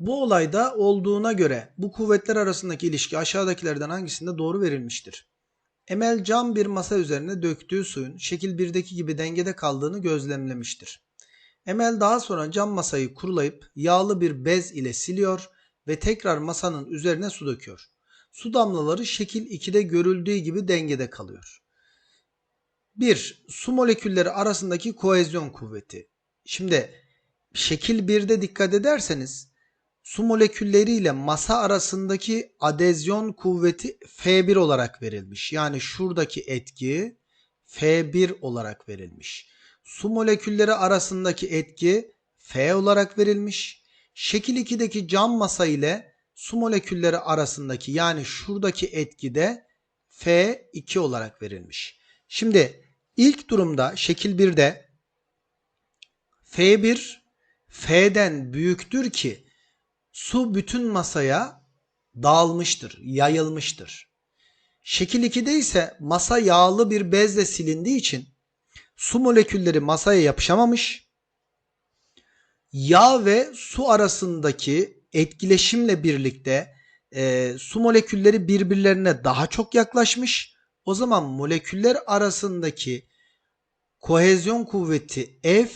Bu olayda olduğuna göre bu kuvvetler arasındaki ilişki aşağıdakilerden hangisinde doğru verilmiştir? Emel cam bir masa üzerine döktüğü suyun şekil 1'deki gibi dengede kaldığını gözlemlemiştir. Emel daha sonra cam masayı kurulayıp yağlı bir bez ile siliyor ve tekrar masanın üzerine su döküyor. Su damlaları şekil 2'de görüldüğü gibi dengede kalıyor. 1. Su molekülleri arasındaki koezyon kuvveti. Şimdi şekil 1'de dikkat ederseniz su molekülleri ile masa arasındaki adezyon kuvveti F1 olarak verilmiş. Yani şuradaki etki F1 olarak verilmiş. Su molekülleri arasındaki etki F olarak verilmiş. Şekil 2'deki cam masa ile su molekülleri arasındaki yani şuradaki etki de F2 olarak verilmiş. Şimdi ilk durumda şekil 1'de F1 F'den büyüktür ki su bütün masaya dağılmıştır, yayılmıştır. Şekil 2'de ise masa yağlı bir bezle silindiği için su molekülleri masaya yapışamamış. Yağ ve su arasındaki etkileşimle birlikte e, su molekülleri birbirlerine daha çok yaklaşmış. O zaman moleküller arasındaki kohezyon kuvveti F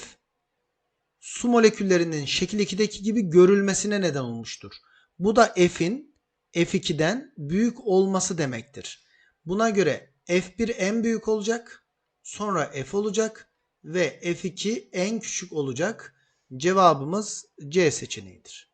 su moleküllerinin şekil 2'deki gibi görülmesine neden olmuştur. Bu da F'in F2'den büyük olması demektir. Buna göre F1 en büyük olacak, sonra F olacak ve F2 en küçük olacak. Cevabımız C seçeneğidir.